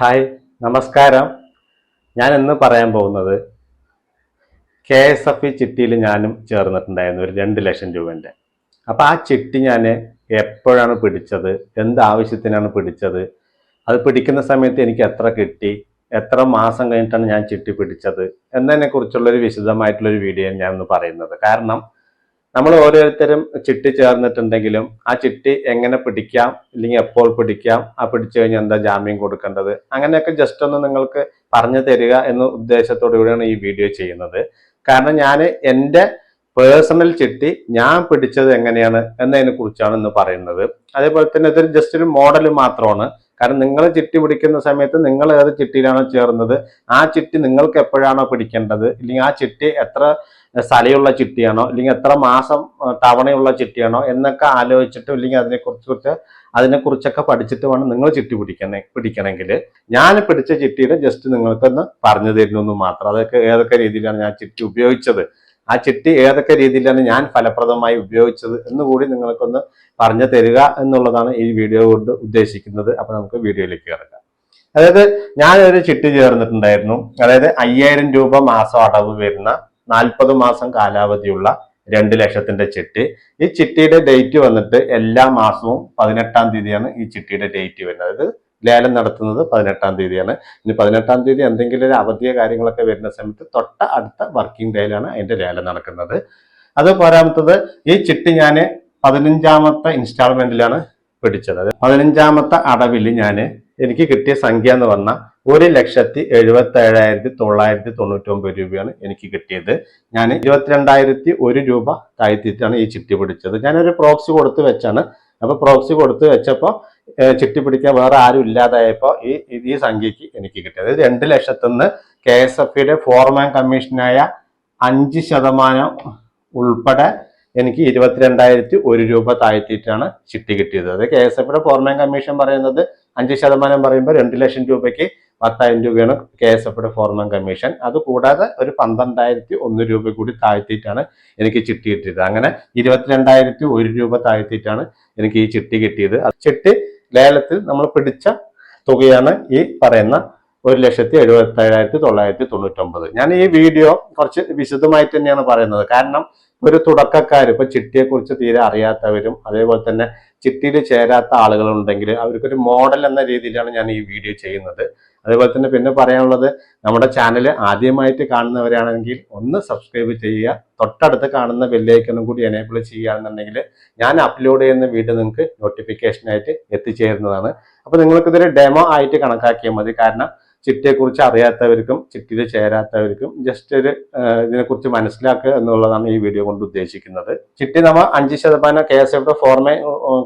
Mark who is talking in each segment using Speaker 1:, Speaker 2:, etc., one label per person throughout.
Speaker 1: Hi നമസ്കാരം. ഞാൻ ഇന്ന് പറയാൻ പോകുന്നത് കെ എസ് എഫ് ഇ ചിട്ടിയിൽ ഞാനും ചേർന്നിട്ടുണ്ടായിരുന്നു ഒരു രണ്ട് ലക്ഷം രൂപന്റെ. അപ്പോൾ ആ ചിട്ടി ഞാൻ എപ്പോഴാണ് പിടിച്ചത്? എന്ത് ആവശ്യത്തിനാണ് പിടിച്ചത്? അത് പിടിക്കുന്ന സമയത്ത് എനിക്ക് എത്ര കിട്ടി? എത്ര മാസം കഴിഞ്ഞിട്ടാണ് ഞാൻ ചിട്ടി പിടിച്ചത്? എന്നതിനെ കുറിച്ചുള്ളൊരു വിശദമായിട്ടുള്ളൊരു വീഡിയോ ഞാൻ ഇന്ന് പറയുന്നത്. കാരണം നമ്മൾ ഓരോരുത്തരും ചിട്ടി ചേർന്നിട്ടുണ്ടെങ്കിലും ആ ചിട്ടി എങ്ങനെ പിടിക്കാം അല്ലെങ്കിൽ എപ്പോൾ പിടിക്കാം ആ പിടിച്ചു കഴിഞ്ഞാൽ എന്താ ജാമ്യം കൊടുക്കേണ്ടത്? അങ്ങനെയൊക്കെ ജസ്റ്റ് ഒന്ന് നിങ്ങൾക്ക് പറഞ്ഞു തരിക എന്ന ഉദ്ദേശത്തോടു കൂടിയാണ് ഈ വീഡിയോ ചെയ്യുന്നത്. കാരണം ഞാൻ എന്റെ പേഴ്സണൽ ചിട്ടി ഞാൻ പിടിച്ചത് എങ്ങനെയാണ് എന്നതിനെ കുറിച്ചാണ് ഇന്ന് പറയുന്നത്. അതേപോലെ തന്നെ ഇതൊരു ജസ്റ്റ് ഒരു മോഡൽ മാത്രമാണ്. കാരണം നിങ്ങൾ ചിട്ടി പിടിക്കുന്ന സമയത്ത് നിങ്ങൾ ഏത് ചിട്ടിയിലാണോ ചേർന്നത് ആ ചിട്ടി നിങ്ങൾക്ക് എപ്പോഴാണോ പിടിക്കേണ്ടത് ഇല്ലെങ്കിൽ ആ ചിട്ടി എത്ര സ്ഥലയുള്ള ചിട്ടിയാണോ? അല്ലെങ്കിൽ എത്ര മാസം തവണയുള്ള ചിട്ടിയാണോ? എന്നൊക്കെ ആലോചിച്ചിട്ട് ഇല്ലെങ്കിൽ അതിനെക്കുറിച്ച് കുറിച്ച് അതിനെക്കുറിച്ചൊക്കെ പഠിച്ചിട്ട് വേണം നിങ്ങൾ ചിട്ടി പിടിക്കണേ പിടിക്കണമെങ്കിൽ. ഞാൻ പിടിച്ച ചിട്ടിയുടെ ജസ്റ്റ് നിങ്ങൾക്കൊന്ന് പറഞ്ഞു തരുന്നു മാത്രം. അതൊക്കെ ഏതൊക്കെ രീതിയിലാണ് ഞാൻ ചിട്ടി ഉപയോഗിച്ചത്? ആ ചിട്ടി ഏതൊക്കെ രീതിയിലാണ് ഞാൻ ഫലപ്രദമായി ഉപയോഗിച്ചത് എന്ന് കൂടി നിങ്ങൾക്കൊന്ന് പറഞ്ഞു തരിക എന്നുള്ളതാണ് ഈ വീഡിയോ കൊണ്ട് ഉദ്ദേശിക്കുന്നത്. അപ്പൊ നമുക്ക് വീഡിയോയിലേക്ക് കിടക്കാം അതായത് ഞാനൊരു ചിട്ടി ചേർന്നിട്ടുണ്ടായിരുന്നു. അതായത് അയ്യായിരം രൂപ മാസം അടവ് വരുന്ന നാൽപ്പത് മാസം കാലാവധിയുള്ള രണ്ട് ലക്ഷത്തിന്റെ ചിട്ടി. ഈ ചിട്ടിയുടെ ഡേറ്റ് വന്നിട്ട് എല്ലാ മാസവും പതിനെട്ടാം തീയതിയാണ് ഈ ചിട്ടിയുടെ ഡേറ്റ് വരുന്നത്. അതായത് ലേലം നടത്തുന്നത് പതിനെട്ടാം തീയതിയാണ്. ഇനി പതിനെട്ടാം തീയതി എന്തെങ്കിലും ഒരു അവധിയോ കാര്യങ്ങളൊക്കെ വരുന്ന സമയത്ത് തൊട്ട അടുത്ത വർക്കിംഗ് ഡേയിലാണ് അതിന്റെ ലേലം നടക്കുന്നത്. അത് പോരാമത്തത് ഈ ചിട്ടി ഞാൻ പതിനഞ്ചാമത്തെ ഇൻസ്റ്റാൾമെന്റിലാണ് പിടിച്ചത്. പതിനഞ്ചാമത്തെ അടവിൽ ഞാൻ എനിക്ക് കിട്ടിയ സംഖ്യ എന്ന് പറഞ്ഞാൽ ഒരു ലക്ഷത്തി എഴുപത്തി ഏഴായിരത്തി തൊള്ളായിരത്തി തൊണ്ണൂറ്റി ഒമ്പത് രൂപയാണ് എനിക്ക് കിട്ടിയത്. ഞാൻ ഇരുപത്തിരണ്ടായിരത്തി ഒരു രൂപ താഴ്ത്തിയിട്ടാണ് ഈ ചിട്ടി പിടിച്ചത്. ഞാനൊരു പ്രോക്സി കൊടുത്ത് വെച്ചാണ്. അപ്പൊ പ്രോക്സി കൊടുത്ത് വെച്ചപ്പോൾ ചിട്ടി പിടിക്കാൻ വേറെ ആരും ഇല്ലാതായപ്പോൾ ഈ ഈ- സംഖ്യക്ക് എനിക്ക് കിട്ടിയത്. രണ്ട് ലക്ഷത്തുനിന്ന് കെ എസ് എഫ് യുടെ ഫോർമാൻ കമ്മീഷനായ അഞ്ച് ശതമാനം ഉൾപ്പെടെ എനിക്ക് ഇരുപത്തിരണ്ടായിരത്തി ഒരു രൂപ താഴ്ത്തിയിട്ടാണ് ചിട്ടി കിട്ടിയത്. അത് കെ എസ് എഫ് ഇയുടെ ഫോർമാൻ കമ്മീഷൻ പറയുന്നത് അഞ്ച് ശതമാനം പറയുമ്പോൾ രണ്ട് ലക്ഷം രൂപയ്ക്ക് പത്തായിരം രൂപയാണ് കെ എസ് എഫിയുടെ ഫോർമാൻ കമ്മീഷൻ അത് കൂടാതെ ഒരു പന്ത്രണ്ടായിരത്തി ഒന്ന് രൂപ കൂടി താഴ്ത്തിയിട്ടാണ് എനിക്ക് ചിട്ടി കിട്ടിയത്. അങ്ങനെ ഇരുപത്തിരണ്ടായിരത്തി ഒരു രൂപ താഴ്ത്തിയിട്ടാണ് എനിക്ക് ഈ ചിട്ടി കിട്ടിയത്. ചിട്ടി ലേലത്തിൽ നമ്മൾ പിടിച്ച തുകയാണ് ഈ പറയുന്ന ഒരു ലക്ഷത്തി എഴുപത്തി ഏഴായിരത്തി തൊള്ളായിരത്തി തൊണ്ണൂറ്റൊമ്പത്. ഞാൻ ഈ വീഡിയോ കുറച്ച് വിശദമായിട്ട് തന്നെയാണ് പറയുന്നത്. കാരണം ഒരു തുടക്കക്കാർ ഇപ്പൊ ചിട്ടിയെ കുറിച്ച് തീരെ അറിയാത്തവരും അതേപോലെ തന്നെ ചിട്ടിയിൽ ചേരാത്ത ആളുകളുണ്ടെങ്കിൽ അവർക്കൊരു മോഡൽ എന്ന രീതിയിലാണ് ഞാൻ ഈ വീഡിയോ ചെയ്യുന്നത്. അതുപോലെ തന്നെ പിന്നെ പറയാനുള്ളത് നമ്മുടെ ചാനൽ ആദ്യമായിട്ട് കാണുന്നവരാണെങ്കിൽ ഒന്ന് സബ്സ്ക്രൈബ് ചെയ്യുക. തൊട്ടടുത്ത് കാണുന്ന ബെല്ലൈക്കണും കൂടി എനേബിൾ ചെയ്യുകയാണെന്നുണ്ടെങ്കിൽ ഞാൻ അപ്ലോഡ് ചെയ്യുന്ന വീഡിയോ നിങ്ങൾക്ക് നോട്ടിഫിക്കേഷനായിട്ട് എത്തിച്ചേരുന്നതാണ്. അപ്പോൾ നിങ്ങൾക്കിതൊരു ഡെമോ ആയിട്ട് കണക്കാക്കിയാൽ മതി. കാരണം ചിട്ടിയെക്കുറിച്ച് അറിയാത്തവർക്കും ചിട്ടിയിൽ ചേരാത്തവർക്കും ജസ്റ്റ് ഒരു ഇതിനെ ഇതിനെക്കുറിച്ച് മനസ്സിലാക്കുക എന്നുള്ളതാണ് ഈ വീഡിയോ കൊണ്ട് ഉദ്ദേശിക്കുന്നത്. ചിട്ടി നമ്മൾ അഞ്ച് ശതമാനം കെ എസ് എഫിയുടെ ഫോർമേ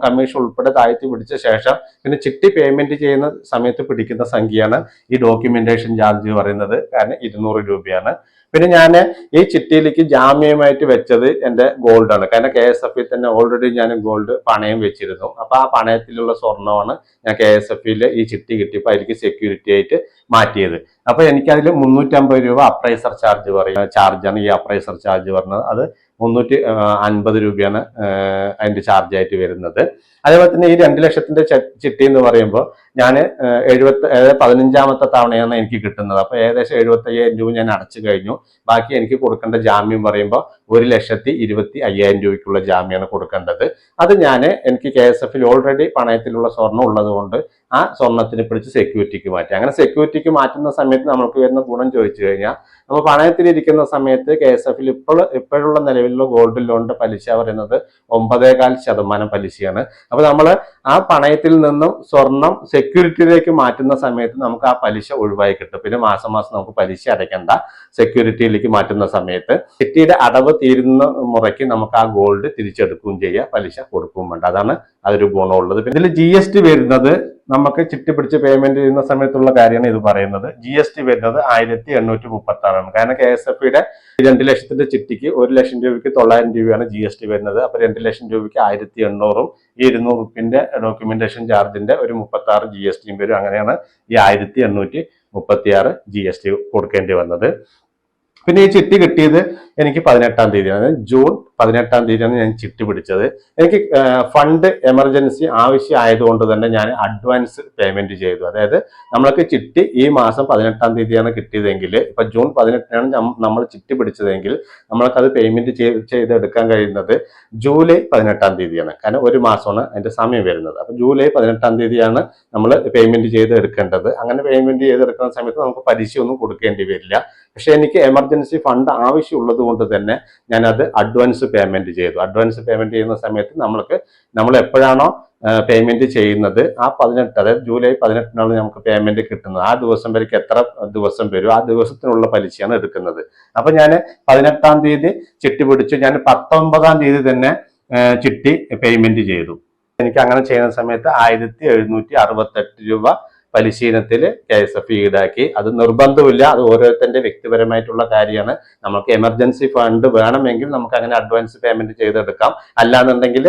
Speaker 1: കമ്മീഷൻ ഉൾപ്പെടെ താഴ്ത്തി പിടിച്ച ശേഷം പിന്നെ ചിട്ടി പേയ്മെന്റ് ചെയ്യുന്ന സമയത്ത് പിടിക്കുന്ന സംഖ്യയാണ് ഈ ഡോക്യുമെന്റേഷൻ ചാർജ് പറയുന്നത്. കാരണം ഇരുന്നൂറ് രൂപയാണ്. പിന്നെ ഞാൻ ഈ ചിട്ടിയിലേക്ക് ജാമ്യമായിട്ട് വെച്ചത് എന്റെ ഗോൾഡാണ് കാരണം കെ എസ് എഫിൽ തന്നെ ഓൾറെഡി ഞാൻ ഗോൾഡ് പണയം വെച്ചിരുന്നു. അപ്പോൾ ആ പണയത്തിലുള്ള സ്വർണമാണ് ഞാൻ കെ എസ് എഫിൽ ഈ ചിട്ടി കിട്ടിയപ്പോൾ അതിലേക്ക് സെക്യൂരിറ്റി ആയിട്ട് മാറ്റിയത്. അപ്പൊ എനിക്കതിൽ മുന്നൂറ്റമ്പത് രൂപ അപ്രൈസർ ചാർജ് പറയുന്ന ചാർജാണ് ഈ അപ്രൈസർ ചാർജ് പറഞ്ഞത്. അത് മുന്നൂറ്റി അൻപത് രൂപയാണ് അതിന്റെ അതിന്റെ ചാർജ് ആയിട്ട് വരുന്നത്. അതേപോലെ തന്നെ ഈ രണ്ട് ലക്ഷത്തിന്റെ ചിട്ടി എന്ന് പറയുമ്പോൾ ഞാൻ എഴുപത്തി പതിനഞ്ചാമത്തെ തവണയാണ് എനിക്ക് കിട്ടുന്നത്. അപ്പൊ ഏകദേശം എഴുപത്തി അയ്യായിരം രൂപ ഞാൻ അടച്ചു കഴിഞ്ഞു. ബാക്കി എനിക്ക് കൊടുക്കേണ്ട ജാമ്യം പറയുമ്പോൾ ഒരു ലക്ഷത്തി ഇരുപത്തി അയ്യായിരം രൂപയ്ക്കുള്ള ജാമ്യമാണ് കൊടുക്കേണ്ടത്. അത് ഞാൻ എനിക്ക് കെ എസ് എഫിൽ ഓൾറെഡി പണയത്തിലുള്ള സ്വർണം ഉള്ളതുകൊണ്ട് ആ സ്വർണത്തിന് പിടിച്ച് സെക്യൂരിറ്റിക്ക് മാറ്റി. അങ്ങനെ സെക്യൂരിറ്റിക്ക് മാറ്റുന്ന സമയത്ത് നമുക്ക് വരുന്ന ഗുണം ചോദിച്ചു കഴിഞ്ഞാൽ നമ്മൾ പണയത്തിലിരിക്കുന്ന സമയത്ത് കെ എസ് എഫിൽ ഇപ്പോൾ ഇപ്പോഴുള്ള നിലവിലുള്ള ഗോൾഡ് ലോണിന്റെ പലിശ പറയുന്നത് ഒമ്പതേകാൽ ശതമാനം പലിശയാണ്. അപ്പൊ നമ്മൾ ആ പണയത്തിൽ നിന്നും സ്വർണം സെക്യൂരിറ്റിയിലേക്ക് മാറ്റുന്ന സമയത്ത് നമുക്ക് ആ പലിശ ഒഴിവായി കിട്ടും. പിന്നെ മാസം മാസം നമുക്ക് പലിശ അടയ്ക്കേണ്ട. സെക്യൂരിറ്റിയിലേക്ക് മാറ്റുന്ന സമയത്ത് സെറ്റിയുടെ അടവ് തീരുന്ന മുറയ്ക്ക് നമുക്ക് ആ ഗോൾഡ് തിരിച്ചെടുക്കുകയും ചെയ്യുക പലിശ കൊടുക്കുകയും വേണ്ട. അതാണ് അതൊരു ഗുണമുള്ളത്. പിന്നെ ഇതിൽ ജി എസ് ടി വരുന്നത് നമുക്ക് ചിട്ടി പിടിച്ച് പേയ്മെന്റ് ചെയ്യുന്ന സമയത്തുള്ള കാര്യമാണ് ഇത് പറയുന്നത്. ജി എസ് ടി വരുന്നത് ആയിരത്തി എണ്ണൂറ്റി മുപ്പത്തി ആറാണ് കാരണം കെ എസ് എഫ് യുടെ രണ്ട് ലക്ഷത്തിന്റെ ചിട്ടിക്ക് ഒരു ലക്ഷം രൂപയ്ക്ക് തൊള്ളായിരം രൂപയാണ് ജി എസ് ടി വരുന്നത്. അപ്പൊ രണ്ട് ലക്ഷം രൂപയ്ക്ക് ആയിരത്തി എണ്ണൂറും ഈ ഇരുന്നൂറ് റുപ്യന്റെ ഡോക്യുമെന്റേഷൻ ചാർജിന്റെ ഒരു മുപ്പത്തി ആറ് ജി എസ് ടിയും വരും. അങ്ങനെയാണ് ഈ ആയിരത്തി എണ്ണൂറ്റി മുപ്പത്തി ആറ് ജി എസ് ടി കൊടുക്കേണ്ടി വന്നത്. പിന്നെ ഈ ചിട്ടി കിട്ടിയത് എനിക്ക് പതിനെട്ടാം തീയതിയാണ്. ജൂൺ പതിനെട്ടാം തീയതിയാണ് ഞാൻ ചിട്ടി പിടിച്ചത്. എനിക്ക് ഫണ്ട് എമർജൻസി ആവശ്യമായതുകൊണ്ട് തന്നെ ഞാൻ അഡ്വാൻസ് പേയ്മെന്റ് ചെയ്തു. അതായത് നമ്മൾക്ക് ചിട്ടി ഈ മാസം പതിനെട്ടാം തീയതിയാണ് കിട്ടിയതെങ്കിൽ ഇപ്പൊ ജൂൺ പതിനെട്ടിനാണ് നമ്മൾ ചിട്ടി പിടിച്ചതെങ്കിൽ നമ്മൾക്ക് അത് പേയ്മെന്റ് ചെയ്തെടുക്കാൻ കഴിയുന്നത് ജൂലൈ പതിനെട്ടാം തീയതിയാണ്. കാരണം ഒരു മാസമാണ് അതിന്റെ സമയം വരുന്നത്. അപ്പൊ ജൂലൈ പതിനെട്ടാം തീയതിയാണ് നമ്മൾ പേയ്മെന്റ് ചെയ്ത് എടുക്കേണ്ടത് അങ്ങനെ പേയ്മെന്റ് ചെയ്തെടുക്കുന്ന സമയത്ത് നമുക്ക് പലിശ ഒന്നും കൊടുക്കേണ്ടി വരില്ല. പക്ഷെ എനിക്ക് എമർജൻസി ഫണ്ട് ആവശ്യമുള്ളത് കൊണ്ട് തന്നെ ഞാനത് അഡ്വാൻസ് പേയ്മെന്റ് ചെയ്തു. അഡ്വാൻസ് പേയ്മെന്റ് ചെയ്യുന്ന സമയത്ത് നമ്മൾക്ക് നമ്മൾ എപ്പോഴാണോ പേയ്മെന്റ് ചെയ്യുന്നത് ആ പതിനെട്ട് അതായത് ജൂലൈ പതിനെട്ടിനാണ് നമുക്ക് പേയ്മെന്റ് കിട്ടുന്നത്. ആ ദിവസം വരയ്ക്ക് എത്ര ദിവസം വരും ആ ദിവസത്തിനുള്ള പലിശയാണ് എടുക്കുന്നത്. അപ്പൊ ഞാൻ പതിനെട്ടാം തീയതി ചിട്ടി പിടിച്ചു ഞാൻ പത്തൊമ്പതാം തീയതി തന്നെ ചിട്ടി പേയ്മെന്റ് ചെയ്തു. എനിക്ക് അങ്ങനെ ചെയ്യുന്ന സമയത്ത് ആയിരത്തി എഴുന്നൂറ്റി അറുപത്തെട്ട് രൂപ പരിശീലനത്തിൽ കെ എസ് എഫ് ഈടാക്കി അത് നിർബന്ധമില്ല. അത് ഓരോരുത്തരുടെ വ്യക്തിപരമായിട്ടുള്ള കാര്യമാണ്. നമുക്ക് എമർജൻസി ഫണ്ട് വേണമെങ്കിൽ നമുക്ക് അങ്ങനെ അഡ്വാൻസ് പേയ്മെന്റ് ചെയ്തെടുക്കാം. അല്ലാന്നുണ്ടെങ്കിൽ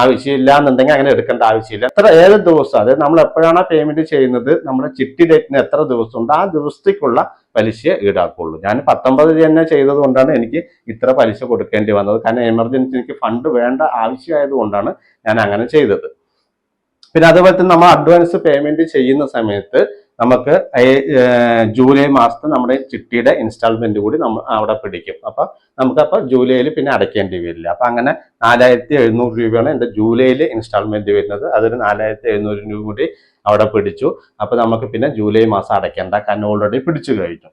Speaker 1: ആവശ്യമില്ല എന്നുണ്ടെങ്കിൽ അങ്ങനെ എടുക്കേണ്ട ആവശ്യമില്ല. എത്ര ഏത് ദിവസം അതായത് നമ്മൾ എപ്പോഴാണ് പേയ്മെന്റ് ചെയ്യുന്നത് നമ്മുടെ ചിട്ടി ഡേറ്റിന് എത്ര ദിവസം ഉണ്ട് ആ ദിവസത്തേക്കുള്ള പലിശ ഈടാക്കുള്ളൂ. ഞാൻ പത്തൊമ്പത് തന്നെ ചെയ്തത് കൊണ്ടാണ് എനിക്ക് ഇത്ര പലിശ കൊടുക്കേണ്ടി വന്നത്. കാരണം എമർജൻസി എനിക്ക് ഫണ്ട് വേണ്ട ആവശ്യമായത് കൊണ്ടാണ് ഞാൻ അങ്ങനെ ചെയ്തത്. പിന്നെ അതുപോലെ തന്നെ നമ്മൾ അഡ്വാൻസ് പേയ്മെന്റ് ചെയ്യുന്ന സമയത്ത് നമുക്ക് ജൂലൈ മാസത്തെ നമ്മുടെ ചിട്ടിയുടെ ഇൻസ്റ്റാൾമെന്റ് കൂടി നമ്മൾ അവിടെ പിടിക്കും. അപ്പൊ നമുക്കപ്പോൾ ജൂലൈയിൽ പിന്നെ അടയ്ക്കേണ്ടി വരില്ല. അപ്പൊ അങ്ങനെ നാലായിരത്തി എഴുന്നൂറ് രൂപയാണ് എന്റെ ജൂലൈയിൽ ഇൻസ്റ്റാൾമെന്റ് വരുന്നത്. അതൊരു നാലായിരത്തി എഴുന്നൂറ് രൂപ കൂടി അവിടെ പിടിച്ചു. അപ്പൊ നമുക്ക് പിന്നെ ജൂലൈ മാസം അടയ്ക്കേണ്ട കാരണം ഓൾറെഡി പിടിച്ചു കഴിഞ്ഞു.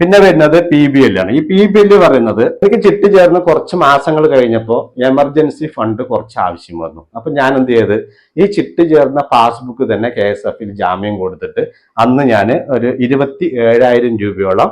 Speaker 1: പിന്നെ വരുന്നത് പി ബി എൽ ആണ്. ഈ പി ബി എൽ പറയുന്നത് എനിക്ക് ചിട്ടി ചേർന്ന് കുറച്ച് മാസങ്ങൾ കഴിഞ്ഞപ്പോൾ എമർജൻസി ഫണ്ട് കുറച്ച് ആവശ്യം വന്നു. അപ്പൊ ഞാൻ എന്ത് ചെയ്ത്? ഈ ചിട്ടി ചേർന്ന പാസ്ബുക്ക് തന്നെ കെ എസ് എഫിൽ ജാമ്യം കൊടുത്തിട്ട് അന്ന് ഞാൻ ഒരു ഇരുപത്തി ഏഴായിരം രൂപയോളം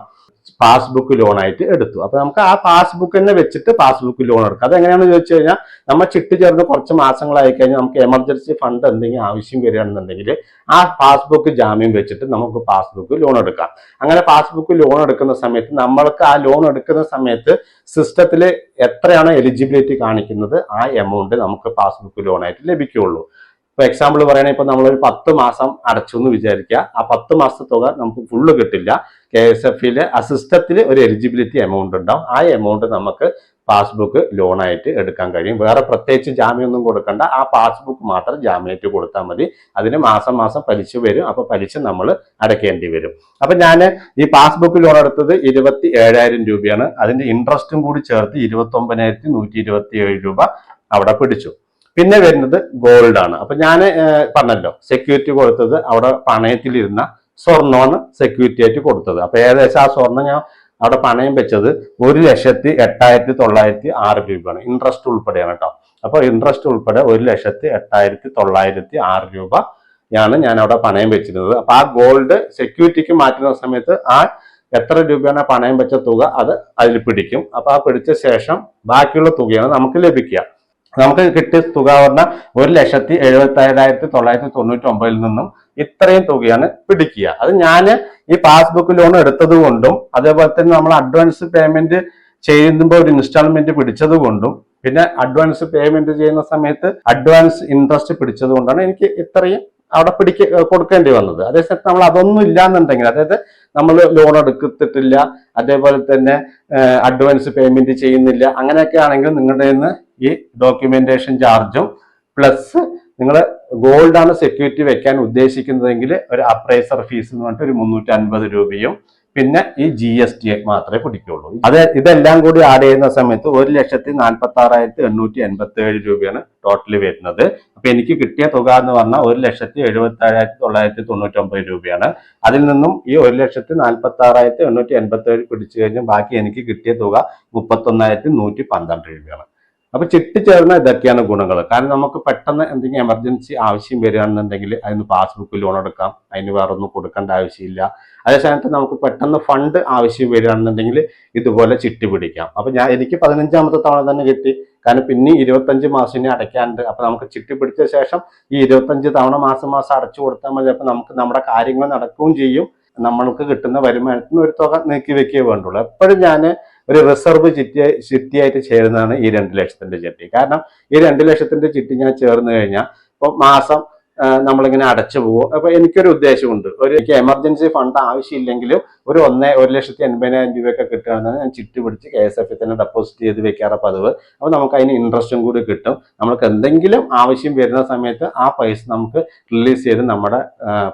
Speaker 1: പാസ്ബുക്ക് ലോൺ ആയിട്ട് എടുത്തു. അപ്പൊ നമുക്ക് ആ പാസ്ബുക്ക് തന്നെ വെച്ചിട്ട് പാസ്ബുക്ക് ലോൺ എടുക്കാം. അതെങ്ങനെയാണെന്ന് ചോദിച്ചു കഴിഞ്ഞാൽ നമ്മൾ ചിട്ടി ചേർന്ന് കുറച്ച് മാസങ്ങളായി കഴിഞ്ഞാൽ നമുക്ക് എമർജൻസി ഫണ്ട് എന്തെങ്കിലും ആവശ്യം വരികയാണെന്നുണ്ടെങ്കിൽ ആ പാസ്ബുക്ക് ജാമ്യം വെച്ചിട്ട് നമുക്ക് പാസ്ബുക്ക് ലോൺ എടുക്കാം. അങ്ങനെ പാസ്ബുക്ക് ലോൺ എടുക്കുന്ന സമയത്ത് നമ്മൾക്ക് ആ ലോൺ എടുക്കുന്ന സമയത്ത് സിസ്റ്റത്തിൽ എത്രയാണ് എലിജിബിലിറ്റി കാണിക്കുന്നത് ആ എമൗണ്ട് നമുക്ക് പാസ്ബുക്ക് ലോൺ ആയിട്ട് ലഭിക്കുകയുള്ളൂ. ഇപ്പൊ എക്സാമ്പിൾ പറയുകയാണെങ്കിൽ ഇപ്പൊ നമ്മളൊരു പത്ത് മാസം അടച്ചു എന്ന് വിചാരിക്കുക. ആ പത്ത് മാസത്തെ തുക നമുക്ക് ഫുള്ള് കിട്ടില്ല. കെ എസ് എഫിലെ അസിസ്റ്റത്തിൽ ഒരു എലിജിബിലിറ്റി എമൗണ്ട് ഉണ്ടാവും. ആ എമൗണ്ട് നമുക്ക് പാസ്ബുക്ക് ലോണായിട്ട് എടുക്കാൻ കഴിയും. വേറെ പ്രത്യേകിച്ച് ജാമ്യമൊന്നും കൊടുക്കണ്ട. ആ പാസ്ബുക്ക് മാത്രം ജാമ്യമായിട്ട് കൊടുത്താൽ മതി. അതിന് മാസം മാസം പലിശ വരും. അപ്പോൾ പലിശ നമ്മൾ അടയ്ക്കേണ്ടി വരും. അപ്പൊ ഞാൻ ഈ പാസ്ബുക്ക് ലോൺ എടുത്തത് ഇരുപത്തി ഏഴായിരം രൂപയാണ്. അതിന്റെ ഇൻട്രസ്റ്റും കൂടി ചേർത്ത് ഇരുപത്തി ഒമ്പതിനായിരത്തി നൂറ്റി ഇരുപത്തി ഏഴ് രൂപ അവിടെ പിടിച്ചു. പിന്നെ വരുന്നത് ഗോൾഡാണ് അപ്പൊ ഞാൻ പറഞ്ഞല്ലോ സെക്യൂരിറ്റി കൊടുത്തത് അവിടെ പണയത്തിലിരുന്ന സ്വർണമാണ് സെക്യൂരിറ്റി ആയിട്ട് കൊടുത്തത്. അപ്പൊ ഏകദേശം ആ സ്വർണം ഞാൻ അവിടെ പണയം വെച്ചത് ഒരു ലക്ഷത്തി എട്ടായിരത്തി തൊള്ളായിരത്തി ആറ് രൂപയാണ്. ഇൻട്രസ്റ്റ് ഉൾപ്പെടെയാണ് കേട്ടോ അപ്പൊ ഇൻട്രസ്റ്റ് ഉൾപ്പെടെ ഒരു ലക്ഷത്തി എട്ടായിരത്തി തൊള്ളായിരത്തി ആറ് രൂപ യാണ് ഞാൻ അവിടെ പണയം വെച്ചിരുന്നത്. അപ്പൊ ആ ഗോൾഡ് സെക്യൂരിറ്റിക്ക് മാറ്റുന്ന സമയത്ത് ആ എത്ര രൂപയാണ് പണയം വെച്ച തുക അത് അതിൽ പിടിക്കും. അപ്പൊ ആ പിടിച്ച ശേഷം ബാക്കിയുള്ള തുകയാണ് നമുക്ക് ലഭിക്കുക. നമുക്ക് കിട്ടിയ തുക പറഞ്ഞാൽ ഒരു ലക്ഷത്തി എഴുപത്തി ഏഴായിരത്തി തൊള്ളായിരത്തി തൊണ്ണൂറ്റി ഒമ്പതിൽ നിന്നും ഇത്രയും തുകയാണ് പിടിക്കുക. അത് ഞാൻ ഈ പാസ്ബുക്ക് ലോൺ എടുത്തത് കൊണ്ടും അതേപോലെ തന്നെ നമ്മൾ അഡ്വാൻസ് പേയ്മെന്റ് ചെയ്യുമ്പോൾ ഒരു ഇൻസ്റ്റാൾമെന്റ് പിടിച്ചത് കൊണ്ടും പിന്നെ അഡ്വാൻസ് പേയ്മെന്റ് ചെയ്യുന്ന സമയത്ത് അഡ്വാൻസ് ഇൻട്രസ്റ്റ് പിടിച്ചത് കൊണ്ടാണ് എനിക്ക് ഇത്രയും അവിടെ പിടിക്ക കൊടുക്കേണ്ടി വന്നത്. അതേസമയത്ത് നമ്മൾ അതൊന്നും ഇല്ലാന്നുണ്ടെങ്കിൽ അതായത് നമ്മൾ ലോൺ എടുക്കത്തിട്ടില്ല അതേപോലെ തന്നെ അഡ്വാൻസ് പേയ്മെന്റ് ചെയ്യുന്നില്ല അങ്ങനെയൊക്കെ ആണെങ്കിൽ നിങ്ങളുടെ ഈ ഡോക്യുമെന്റേഷൻ ചാർജും പ്ലസ് നിങ്ങൾ ഗോൾഡാണ് സെക്യൂരിറ്റി വെക്കാൻ ഉദ്ദേശിക്കുന്നതെങ്കിൽ ഒരു അപ്രൈസർ ഫീസ് എന്ന് പറഞ്ഞിട്ട് ഒരു മുന്നൂറ്റി അൻപത് രൂപയും പിന്നെ ഈ ജി എസ് ടി മാത്രമേ പിടിക്കുള്ളൂ. അത് ഇതെല്ലാം കൂടി ആഡ് ചെയ്യുന്ന സമയത്ത് ഒരു ലക്ഷത്തി നാൽപ്പത്തി ആറായിരത്തി എണ്ണൂറ്റി എൺപത്തി ഏഴ് രൂപയാണ് ടോട്ടൽ വരുന്നത്. അപ്പൊ എനിക്ക് കിട്ടിയ തുക എന്ന് പറഞ്ഞാൽ ഒരു ലക്ഷത്തി എഴുപത്തി ഏഴായിരത്തി തൊള്ളായിരത്തി തൊണ്ണൂറ്റി ഒമ്പത് രൂപയാണ്. അതിൽ നിന്നും ഈ ഒരു ലക്ഷത്തി നാൽപ്പത്തി ആറായിരത്തി എണ്ണൂറ്റി എൺപത്തി ഏഴ് പിടിച്ചു കഴിഞ്ഞാൽ ബാക്കി എനിക്ക് കിട്ടിയ തുക മുപ്പത്തൊന്നായിരത്തി നൂറ്റി പന്ത്രണ്ട് രൂപയാണ്. അപ്പൊ ചിട്ടി ചേർന്ന ഇതൊക്കെയാണ് ഗുണങ്ങൾ. കാരണം നമുക്ക് പെട്ടെന്ന് എന്തെങ്കിലും എമർജൻസി ആവശ്യം വരികയാണെന്നുണ്ടെങ്കിൽ അതിന് പാസ്ബുക്ക് ലോൺ എടുക്കാം. അതിന് വേറെ ഒന്നും കൊടുക്കേണ്ട ആവശ്യമില്ല. അതേ സമയത്ത് നമുക്ക് പെട്ടെന്ന് ഫണ്ട് ആവശ്യം വരികയാണെന്നുണ്ടെങ്കിൽ ഇതുപോലെ ചിട്ടി പിടിക്കാം. അപ്പൊ ഞാൻ എനിക്ക് പതിനഞ്ചാമത്തെ തവണ തന്നെ കിട്ടി. കാരണം പിന്നെ ഇരുപത്തഞ്ച് മാസം ഇനി അടയ്ക്കാനുണ്ട്. അപ്പൊ നമുക്ക് ചിട്ടി പിടിച്ച ശേഷം ഈ ഇരുപത്തഞ്ച് തവണ മാസം മാസം അടച്ചു കൊടുത്താൽ മതി. അപ്പൊ നമുക്ക് നമ്മുടെ കാര്യങ്ങൾ നടക്കുകയും ചെയ്യും. നമ്മൾക്ക് കിട്ടുന്ന വരുമാനത്തിന് ഒരു തുക നീക്കി വെക്കുകയേ വേണ്ടുള്ളൂ. എപ്പോഴും ഞാൻ ഒരു റിസർവ് ചിറ്റി ചിട്ടിയായിട്ട് ചേരുന്നതാണ് ഈ രണ്ട് ലക്ഷത്തിന്റെ ചിട്ടി. കാരണം ഈ രണ്ട് ലക്ഷത്തിന്റെ ചിട്ടി ഞാൻ ചേർന്ന് കഴിഞ്ഞാൽ ഇപ്പോൾ മാസം നമ്മളിങ്ങനെ അടച്ചു പോകും അപ്പൊ എനിക്കൊരു ഉദ്ദേശമുണ്ട്. ഒരു എനിക്ക് എമർജൻസി ഫണ്ട് ആവശ്യമില്ലെങ്കിലും ഒരു ഒന്നേ ഒരു ലക്ഷത്തി എൺപതിനായിരം രൂപയൊക്കെ കിട്ടുകയാണെന്ന് ഞാൻ ചിട്ടി പിടിച്ച് കെ എസ് എഫ് തന്നെ ഡെപ്പോസിറ്റ് ചെയ്ത് വെക്കാറ് പതിവ്. അപ്പൊ നമുക്ക് അതിന് ഇൻട്രസ്റ്റും കൂടി കിട്ടും. നമുക്ക് എന്തെങ്കിലും ആവശ്യം വരുന്ന സമയത്ത് ആ പൈസ നമുക്ക് റിലീസ് ചെയ്ത് നമ്മുടെ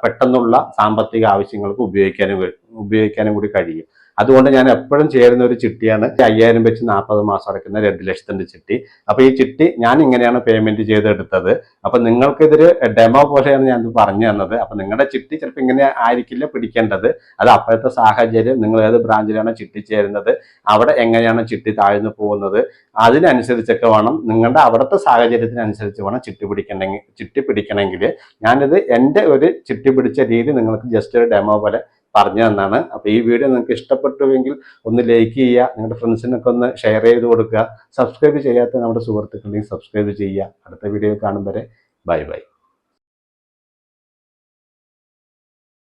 Speaker 1: പെട്ടെന്നുള്ള സാമ്പത്തിക ആവശ്യങ്ങൾക്ക് ഉപയോഗിക്കാനും ഉപയോഗിക്കാനും കൂടി കഴിയും. അതുകൊണ്ട് ഞാൻ എപ്പോഴും ചേരുന്ന ഒരു ചിട്ടിയാണ് അയ്യായിരം വെച്ച് നാൽപ്പത് മാസം അടയ്ക്കുന്ന രണ്ട് ലക്ഷത്തിന്റെ ചിട്ടി. അപ്പൊ ഈ ചിട്ടി ഞാൻ ഇങ്ങനെയാണ് പേയ്മെന്റ് ചെയ്തെടുത്തത് അപ്പൊ നിങ്ങൾക്കിതൊരു ഡെമോ പോലെയാണ് ഞാൻ പറഞ്ഞു തന്നത്. അപ്പൊ നിങ്ങളുടെ ചിട്ടി ചിലപ്പോൾ ഇങ്ങനെ ആയിരിക്കില്ല പിടിക്കേണ്ടത്. അത് അപ്പോഴത്തെ സാഹചര്യം നിങ്ങൾ ഏത് ബ്രാഞ്ചിലാണ് ചിട്ടി ചേരുന്നത് അവിടെ എങ്ങനെയാണ് ചിട്ടി താഴ്ന്നു പോകുന്നത് അതിനനുസരിച്ചൊക്കെ വേണം. നിങ്ങളുടെ അവിടുത്തെ സാഹചര്യത്തിനനുസരിച്ച് വേണം ചിട്ടി പിടിക്കണമെങ്കിൽ ചിട്ടി പിടിക്കണമെങ്കിൽ ഞാനിത് എന്റെ ഒരു ചിട്ടി പിടിച്ച രീതി നിങ്ങൾക്ക് ജസ്റ്റ് ഒരു ഡെമോ പോലെ പറഞ്ഞു തന്നാണ്. അപ്പോൾ ഈ വീഡിയോ നിങ്ങൾക്ക് ഇഷ്ടപ്പെട്ടുവെങ്കിൽ ഒന്ന് ലൈക്ക് ചെയ്യുക നിങ്ങളുടെ ഫ്രണ്ട്സിനൊക്കെ ഒന്ന് ഷെയർ ചെയ്ത് കൊടുക്കുക. സബ്സ്ക്രൈബ് ചെയ്യാത്ത നമ്മുടെ സുഹൃത്തുക്കളെയും സബ്സ്ക്രൈബ് ചെയ്യുക. അടുത്ത വീഡിയോ കാണും വരെ. Bye bye